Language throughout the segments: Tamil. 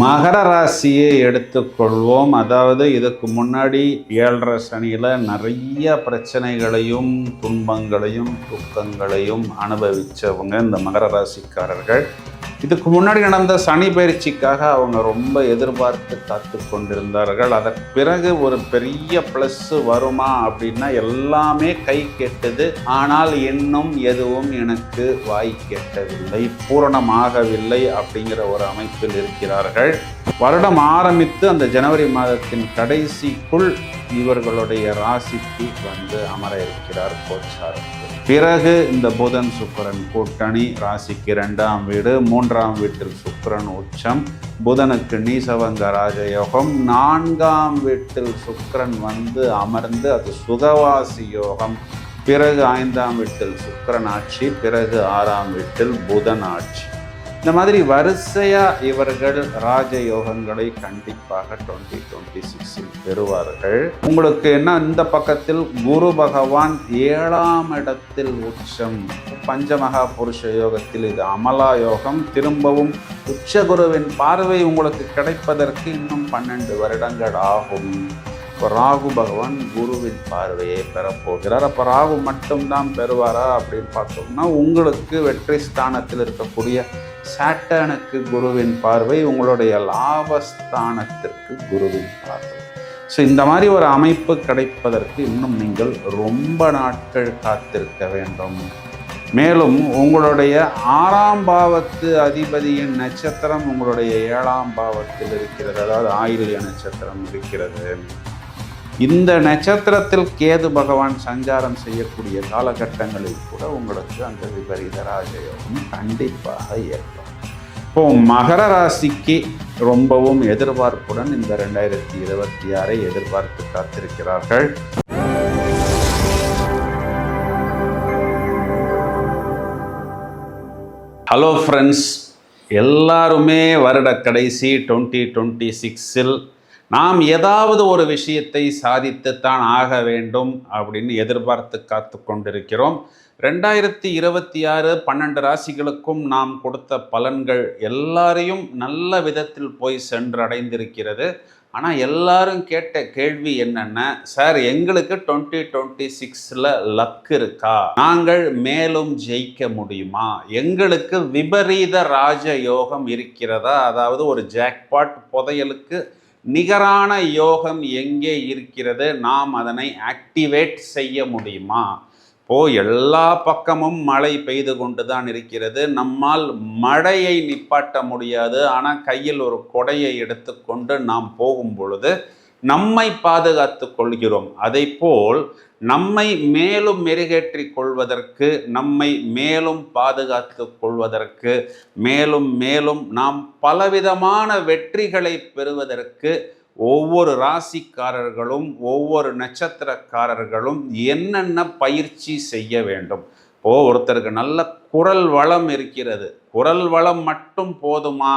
மகர ராசியை எடுத்துக்கொள்வோம். அதாவது இதுக்கு முன்னாடி ஏழரை சனியில் நிறைய பிரச்சனைகளையும் துன்பங்களையும் துக்கங்களையும் அனுபவித்தவங்க இந்த மகர ராசிக்காரர்கள். இதுக்கு முன்னாடி நடந்த சனி பயிற்சிக்காக அவங்க ரொம்ப எதிர்பார்த்து காத்து கொண்டிருந்தார்கள். அதற்கு பிறகு ஒரு பெரிய ப்ளஸ் வருமா அப்படின்னா எல்லாமே கை கெட்டது. ஆனால் இன்னும் எதுவும் எனக்கு வாய் கெட்டவில்லை. பூரணமாகவில்லை அப்படிங்கிற ஒரு அமைப்பில் இருக்கிறார்கள். வருடம் ஆரம்பித்து அந்த ஜனவரி மாதத்தின் கடைசிக்குள் இவர்களுடைய ராசிக்கு வந்து அமர இருக்கிறார் கோச்சாரத்தில் பிறகு இந்த புதன் சுக்கிரன் கூட்டணி ராசிக்கு இரண்டாம் வீடு மூன்றாம் வீட்டில் சுக்கரன் உச்சம் புதனுக்கு நீசவங்க ராஜயோகம் நான்காம் வீட்டில் சுக்கரன் வந்து அமர்ந்து அது சுகவாசி யோகம். பிறகு ஐந்தாம் வீட்டில் சுக்கரன் ஆட்சி பிறகு ஆறாம் வீட்டில் புதன் ஆட்சி. இந்த மாதிரி வரிசையாக இவர்கள் ராஜயோகங்களை கண்டிப்பாக டுவெண்ட்டி டுவெண்ட்டி சிக்ஸில் பெறுவார்கள். உங்களுக்கு என்ன இந்த பக்கத்தில் குரு பகவான் ஏழாம் இடத்தில் உச்சம் பஞ்சமகா புருஷ யோகத்தில் இது அமலா யோகம். திரும்பவும் உச்ச குருவின் பார்வை உங்களுக்கு கிடைப்பதற்கு இன்னும் பன்னெண்டு வருடங்கள் ஆகும். இப்போ ராகு பகவான் குருவின் பார்வையை பெறப்போகிறார் அப்போ ராகு மட்டும்தான் பெறுவாரா அப்படின்னு பார்த்தோம்னா உங்களுக்கு வெற்றி ஸ்தானத்தில் இருக்கக்கூடிய சாட்டனுக்கு குருவின் பார்வை உங்களுடைய லாபஸ்தானத்திற்கு குருவின் பார்வை. ஸோ இந்த மாதிரி ஒரு அமைப்பு கிடைப்பதற்கு இன்னும் நீங்கள் ரொம்ப நாட்கள் காத்திருக்க வேண்டும். மேலும் உங்களுடைய ஆறாம் பாவத்து அதிபதியின் நட்சத்திரம் உங்களுடைய ஏழாம் பாவத்தில் இருக்கிறது. அதாவது ஆயுள்ய நட்சத்திரம் இருக்கிறது. இந்த நட்சத்திரத்தில் கேது பகவான் சஞ்சாரம் செய்யக்கூடிய காலகட்டங்களில் கூட உங்களுக்கு அந்த விபரீத ராஜயோகம் கண்டிப்பாக ஏற்படும். இப்போ மகர ராசிக்கு ரொம்பவும் எதிர்பார்ப்புடன் இந்த ரெண்டாயிரத்தி இருபத்தி ஆறை எதிர்பார்த்து காத்திருக்கிறார்கள். ஹலோ ஃப்ரெண்ட்ஸ் எல்லாருமே வருட கடைசி டுவெண்ட்டி டுவெண்ட்டி சிக்ஸில் நாம் ஏதாவது ஒரு விஷயத்தை சாதித்துத்தான் ஆக வேண்டும் அப்படின்னு எதிர்பார்த்து காத்து கொண்டிருக்கிறோம். ரெண்டாயிரத்தி இருபத்தி ஆறு பன்னெண்டு ராசிகளுக்கும் நாம் கொடுத்த பலன்கள் எல்லாரையும் நல்ல விதத்தில் போய் சென்றடைந்திருக்கிறது. ஆனால் எல்லாரும் கேட்ட கேள்வி என்னென்ன? சார் எங்களுக்கு டுவெண்ட்டி டுவெண்ட்டி சிக்ஸில் லக் இருக்கா? நாங்கள் மேலும் ஜெயிக்க முடியுமா? எங்களுக்கு விபரீத ராஜ யோகம் இருக்கிறதா? அதாவது ஒரு ஜாக்பாட் புதையலுக்கு நிகரான யோகம் எங்கே இருக்கிறது? நாம் அதனை ஆக்டிவேட் செய்ய முடியுமா? இப்போது எல்லா பக்கமும் மழை பெய்து கொண்டு தான் இருக்கிறது. நம்மால் மழையை நிப்பாட்ட முடியாது. ஆனால் கையில் ஒரு கொடையை எடுத்துக்கொண்டு நாம் போகும் பொழுது நம்மை பாதுகாத்து கொள்கிறோம். அதை போல் நம்மை மேலும் மெருகேற்றிக் கொள்வதற்கு நம்மை மேலும் பாதுகாத்து கொள்வதற்கு மேலும் மேலும் நாம் பலவிதமான வெற்றிகளை பெறுவதற்கு ஒவ்வொரு ராசிக்காரர்களும் ஒவ்வொரு நட்சத்திரக்காரர்களும் என்னென்ன பயிற்சி செய்ய வேண்டும்? இப்போ ஒருத்தருக்கு நல்ல குரல் வளம் இருக்கிறது. குரல் வளம் மட்டும் போதுமா?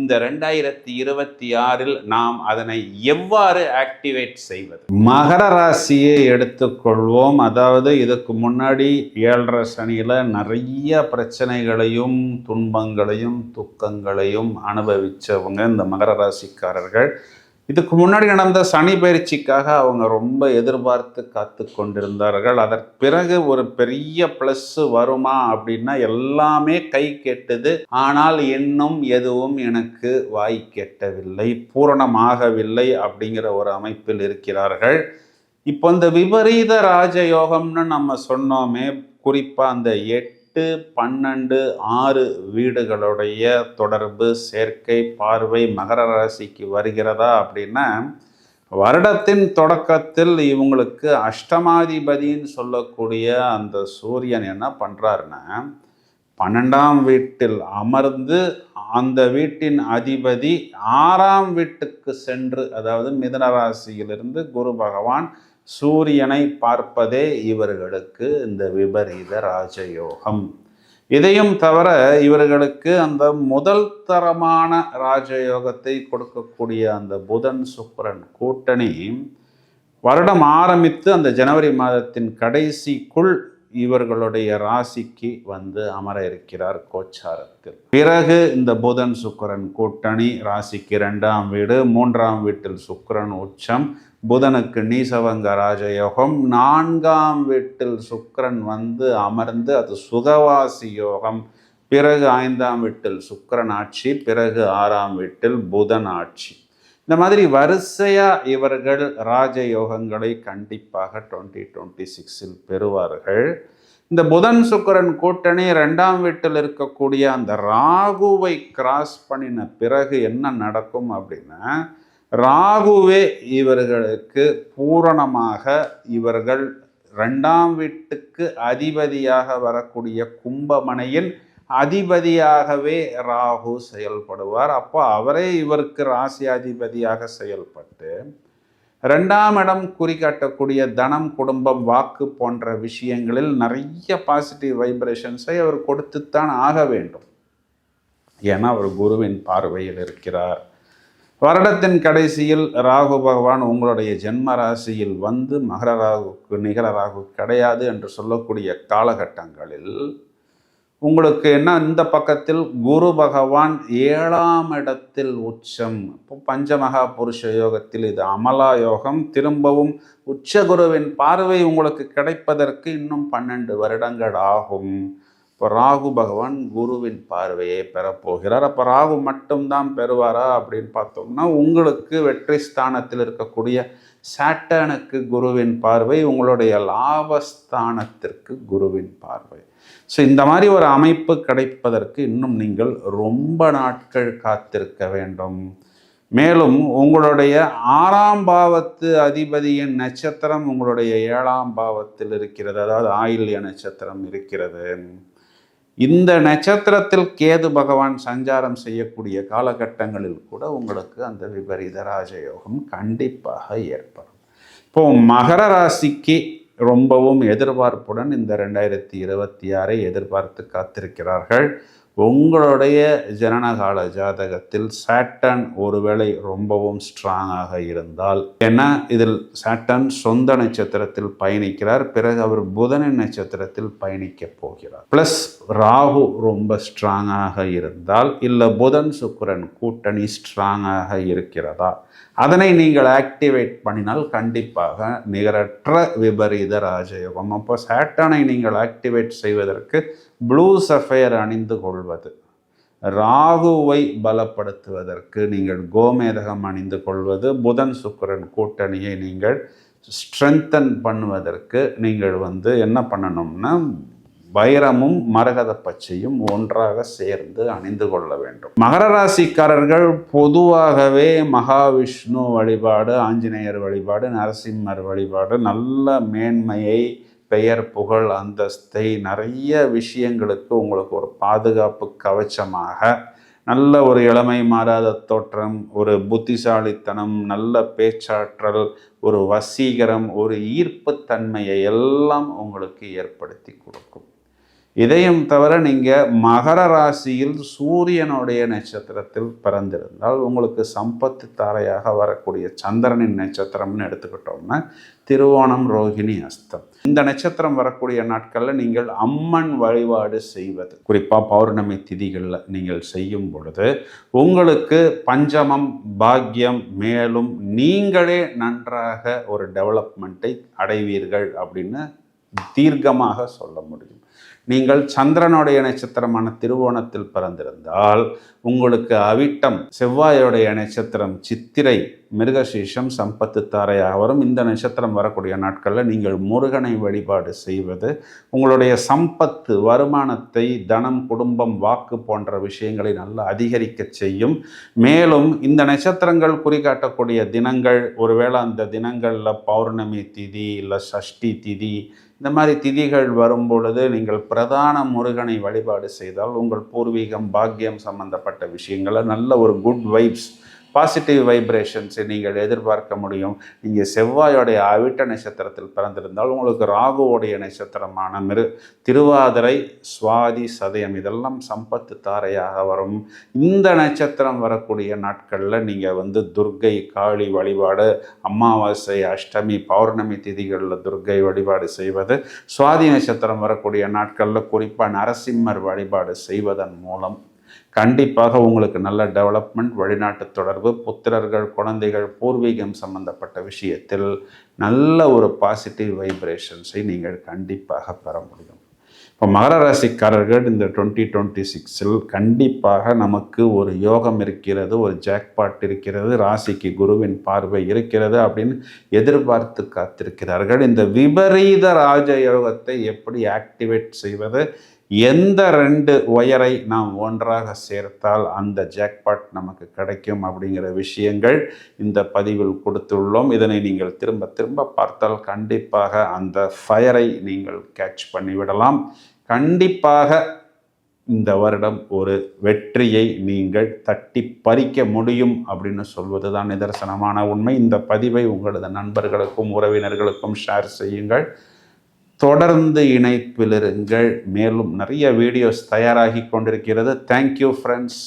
இந்த ரெண்டாயிரத்தி இருபத்தி ஆறில் நாம் அதனை எவ்வாறு ஆக்டிவேட் செய்வது? மகர ராசியை எடுத்துக்கொள்வோம். அதாவது இதுக்கு முன்னாடி ஏழரை சனியில் நிறைய பிரச்சனைகளையும் துன்பங்களையும் துக்கங்களையும் அனுபவித்தவங்க இந்த மகர ராசிக்காரர்கள். இதுக்கு முன்னாடி நடந்த சனி பயிற்சிக்காக அவங்க ரொம்ப எதிர்பார்த்து காத்து கொண்டிருந்தார்கள். அதற்கு பிறகு ஒரு பெரிய ப்ளஸ் வருமா அப்படின்னா எல்லாமே கை கெட்டது. ஆனால் இன்னும் எதுவும் எனக்கு வாய் கெட்டவில்லை. பூரணமாகவில்லை அப்படிங்கிற ஒரு அமைப்பில் இருக்கிறார்கள். இப்போ இந்த விபரீத ராஜயோகம்னு நம்ம சொன்னோமே குறிப்பாக அந்த எட்டு எட்டு பன்னெண்டு ஆறு வீடுகளுடைய தொடர்பு சேர்க்கை பார்வை மகர ராசிக்கு வருகிறதா அப்படின்னா வருடத்தின் தொடக்கத்தில் இவங்களுக்கு அஷ்டமாதிபதின்னு சொல்லக்கூடிய அந்த சூரியன் என்ன பண்ணுறாருன்னா பன்னெண்டாம் வீட்டில் அமர்ந்து அந்த வீட்டின் அதிபதி ஆறாம் வீட்டுக்கு சென்று அதாவது மிதனராசியிலிருந்து குரு பகவான் சூரியனை பார்ப்பதே இவர்களுக்கு இந்த விபரீத ராஜயோகம். இதையும் தவிர இவர்களுக்கு அந்த முதல் தரமான ராஜயோகத்தை கொடுக்கக்கூடிய அந்த புதன் சுக்கரன் கூட்டணி வருடம் ஆரம்பித்து அந்த ஜனவரி மாதத்தின் கடைசிக்குள் இவர்களுடைய ராசிக்கு வந்து அமர இருக்கிறார் கோச்சாரத்தில். பிறகு இந்த புதன் சுக்கரன் கூட்டணி ராசிக்கு இரண்டாம் வீடு மூன்றாம் வீட்டில் சுக்கரன் உச்சம் புதனுக்கு நீசவங்க ராஜயோகம். நான்காம் வீட்டில் சுக்கரன் வந்து அமர்ந்து அது சுகவாசி யோகம். பிறகு ஐந்தாம் வீட்டில் சுக்கரன் ஆட்சி பிறகு ஆறாம் வீட்டில் புதன் ஆட்சி. இந்த மாதிரி வரிசையாக இவர்கள் ராஜயோகங்களை கண்டிப்பாக டுவெண்ட்டி டுவெண்ட்டி சிக்ஸில் பெறுவார்கள். இந்த புதன் சுக்கிரன் கூட்டணி ரெண்டாம் வீட்டில் இருக்கக்கூடிய அந்த ராகுவை கிராஸ் பண்ணின பிறகு என்ன நடக்கும் அப்படின்னா ராகுவே இவர்களுக்கு பூரணமாக இவர்கள் ரெண்டாம் வீட்டுக்கு அதிபதியாக வரக்கூடிய கும்பமனையில் அதிபதியாகவே ராகு செயல்படுவார். அப்போ அவரே இவருக்கு ராசி அதிபதியாக செயல்பட்டு ரெண்டாம் இடம் குறிக்காட்டக்கூடிய தனம் குடும்பம் வாக்கு போன்ற விஷயங்களில் நிறைய பாசிட்டிவ் வைப்ரேஷன்ஸை அவர் கொடுத்துத்தான் ஆக வேண்டும். ஏன்னா அவர் குருவின் பார்வையில் இருக்கிறார். வருடத்தின் கடைசியில் ராகு பகவான் உங்களுடைய ஜென்ம ராசியில் வந்து மகர ராகுக்கு நிகர ராகு கிடையாது என்று சொல்லக்கூடிய காலகட்டங்களில் உங்களுக்கு என்ன? இந்த பக்கத்தில் குரு பகவான் ஏழாம் இடத்தில் உச்சம். இப்போ பஞ்சமகா புருஷ யோகத்தில் இது அமலா யோகம். திரும்பவும் உச்ச குருவின் பார்வை உங்களுக்கு கிடைப்பதற்கு இன்னும் பன்னெண்டு வருடங்கள் ஆகும். இப்போ ராகு பகவான் குருவின் பார்வையை பெறப்போகிறார் அப்போ ராகு மட்டும்தான் பெறுவாரா அப்படின்னு பார்த்தோம்னா உங்களுக்கு வெற்றி ஸ்தானத்தில் இருக்கக்கூடிய சாட்டனுக்கு குருவின் பார்வை உங்களுடைய லாபஸ்தானத்திற்கு குருவின் பார்வை. ஸோ இந்த மாதிரி ஒரு அமைப்பு கிடைப்பதற்கு இன்னும் நீங்கள் ரொம்ப நாட்கள் காத்திருக்க வேண்டும். மேலும் உங்களுடைய ஆறாம் பாவத்து அதிபதியின் நட்சத்திரம் உங்களுடைய ஏழாம் பாவத்தில் இருக்கிறது. அதாவது ஆயில்ய நட்சத்திரம் இருக்கிறது. இந்த நட்சத்திரத்தில் கேது பகவான் சஞ்சாரம் செய்யக்கூடிய காலகட்டங்களில் கூட உங்களுக்கு அந்த விபரீத ராஜயோகம் கண்டிப்பாக ஏற்படும். இப்போ மகர ராசிக்கு ரொம்பவும் எதிர்பார்ப்புடன் இந்த ரெண்டாயிரத்தி இருபத்தி ஆறை எதிர்பார்த்து காத்திருக்கிறார்கள். உங்களுடைய ஜனனகால ஜாதகத்தில் சாட்டன் ஒருவேளை ரொம்பவும் ஸ்ட்ராங்காக இருந்தால் ஏன்னா இதில் சாட்டன் சொந்த நட்சத்திரத்தில் பயணிக்கிறார் பிறகு அவர் புதனின் நட்சத்திரத்தில் பயணிக்க போகிறார். பிளஸ் ராகு ரொம்ப ஸ்ட்ராங்காக இருந்தால் இல்லை புதன் சுக்கரன் கூட்டணி ஸ்ட்ராங்காக இருக்கிறதா? அதனை நீங்கள் ஆக்டிவேட் பண்ணினால் கண்டிப்பாக நிகரற்ற விபரீத ராஜயோகம். அப்போ சேட்டனை நீங்கள் ஆக்டிவேட் செய்வதற்கு ப்ளூ சஃபயர் அணிந்து கொள்வது ராகுவை பலப்படுத்துவதற்கு நீங்கள் கோமேதகம் அணிந்து கொள்வது புதன் சுக்கரன் கூட்டணியை நீங்கள் ஸ்ட்ரென்தன் பண்ணுவதற்கு நீங்கள் வந்து என்ன பண்ணணும்னா வைரமும் மரகத பச்சையும் ஒன்றாக சேர்ந்து அணிந்து கொள்ள வேண்டும். மகர ராசிக்காரர்கள் பொதுவாகவே மகாவிஷ்ணு வழிபாடு ஆஞ்சநேயர் வழிபாடு நரசிம்மர் வழிபாடு நல்ல மேன்மையை பெயர் புகழ் அந்தஸ்தை நிறைய விஷயங்களுக்கு உங்களுக்கு ஒரு பாதுகாப்பு கவச்சமாக நல்ல ஒரு இளமை மாறாத தோற்றம் ஒரு புத்திசாலித்தனம் நல்ல பேச்சாற்றல் ஒரு வசீகரம் ஒரு ஈர்ப்புத்தன்மையை எல்லாம் உங்களுக்கு ஏற்படுத்தி கொடுக்கும். இதையும் தவிர நீங்கள் மகர ராசியில் சூரியனுடைய நட்சத்திரத்தில் பிறந்திருந்தால் உங்களுக்கு சம்பத்து தாரையாக வரக்கூடிய சந்திரனின் நட்சத்திரம்னு எடுத்துக்கிட்டோம்னா திருவோணம் ரோகிணி அஸ்தம். இந்த நட்சத்திரம் வரக்கூடிய நாட்களில் நீங்கள் அம்மன் வழிபாடு செய்வது குறிப்பாக பௌர்ணமி திதிகளில் நீங்கள் செய்யும் பொழுது உங்களுக்கு பஞ்சமம் பாக்கியம் மேலும் நீங்களே நன்றாக ஒரு டெவலப்மெண்ட்டை அடைவீர்கள் அப்படின்னு தீர்க்கமாக சொல்ல முடியும். நீங்கள் சந்திரனுடைய நட்சத்திரமான திருவோணத்தில் பிறந்திருந்தால் உங்களுக்கு அவிட்டம் செவ்வாயோடைய நட்சத்திரம் சித்திரை மிருகசீஷம் சம்பத்து தாரையாக வரும் இந்த நட்சத்திரம் வரக்கூடிய நாட்களில் நீங்கள் முருகனை வழிபாடு செய்வது உங்களுடைய சம்பத்து வருமானத்தை தனம் குடும்பம் வாக்கு போன்ற விஷயங்களை நல்லா அதிகரிக்க செய்யும். மேலும் இந்த நட்சத்திரங்கள் குறிகாட்டக்கூடிய தினங்கள் ஒருவேளை அந்த தினங்களில் பௌர்ணமி திதி இல்லை சஷ்டி திதி இந்த மாதிரி திதிகள் வரும் பொழுது நீங்கள் பிரதான முருகனை வழிபாடு செய்தால் உங்கள் பூர்வீகம் பாக்கியம் சம்பந்தப்பட்ட விஷயங்களை நல்ல ஒரு குட் வைப்ஸ் பாசிட்டிவ் வைப்ரேஷன்ஸை நீங்கள் எதிர்பார்க்க முடியும். நீங்கள் செவ்வாயோடைய அவிட்ட நட்சத்திரத்தில் பிறந்திருந்தால் உங்களுக்கு ராகுவோடைய நட்சத்திரமான மிரு திருவாதிரை சுவாதி சதயம் இதெல்லாம் சம்பத்து தாரையாக வரும். இந்த நட்சத்திரம் வரக்கூடிய நாட்களில் நீங்கள் வந்து துர்க்கை காளி வழிபாடு அமாவாசை அஷ்டமி பௌர்ணமி திதிகளில் துர்க்கை வழிபாடு செய்வது சுவாதி நட்சத்திரம் வரக்கூடிய நாட்களில் குறிப்பாக நரசிம்மர் வழிபாடு செய்வதன் மூலம். கண்டிப்பாக உங்களுக்கு நல்ல டெவலப்மெண்ட் வெளிநாட்டு தொடர்பு புத்திரர்கள் குழந்தைகள் பூர்வீகம் சம்பந்தப்பட்ட விஷயத்தில் நல்ல ஒரு பாசிட்டிவ் வைப்ரேஷன்ஸை நீங்கள் கண்டிப்பாக பெற முடியும். இப்போ மகர ராசிக்காரர்கள் இந்த டுவெண்ட்டி டுவெண்ட்டி சிக்ஸில் கண்டிப்பாக நமக்கு ஒரு யோகம் இருக்கிறது ஒரு ஜாக்பாட் இருக்கிறது ராசிக்கு குருவின் பார்வை இருக்கிறது அப்படின்னு எதிர்பார்த்து காத்திருக்கிறார்கள். இந்த விபரீத ராஜ யோகத்தை எப்படி ஆக்டிவேட் செய்வது எந்த ரெண்டு ஒயரை நாம் ஒன்றாக சேர்த்தால் அந்த ஜாக்பாட் நமக்கு கிடைக்கும் அப்படிங்கிற விஷயங்கள் இந்த பதிவில் கொடுத்துள்ளோம். இதனை நீங்கள் திரும்ப திரும்ப பார்த்தால் கண்டிப்பாக அந்த ஃபயரை நீங்கள் கேட்ச் பண்ணிவிடலாம். கண்டிப்பாக இந்த வருடம் ஒரு வெற்றியை நீங்கள் தட்டி பறிக்க முடியும் அப்படின்னு சொல்வது தான் நிதர்சனமான உண்மை. இந்த பதிவை உங்களது நண்பர்களுக்கும் உறவினர்களுக்கும் ஷேர் செய்யுங்கள். தொடர்ந்து இணைப்பிலிருங்கள். மேலும் நிறைய வீடியோஸ் தயாராகி கொண்டிருக்கிறது. Thank you friends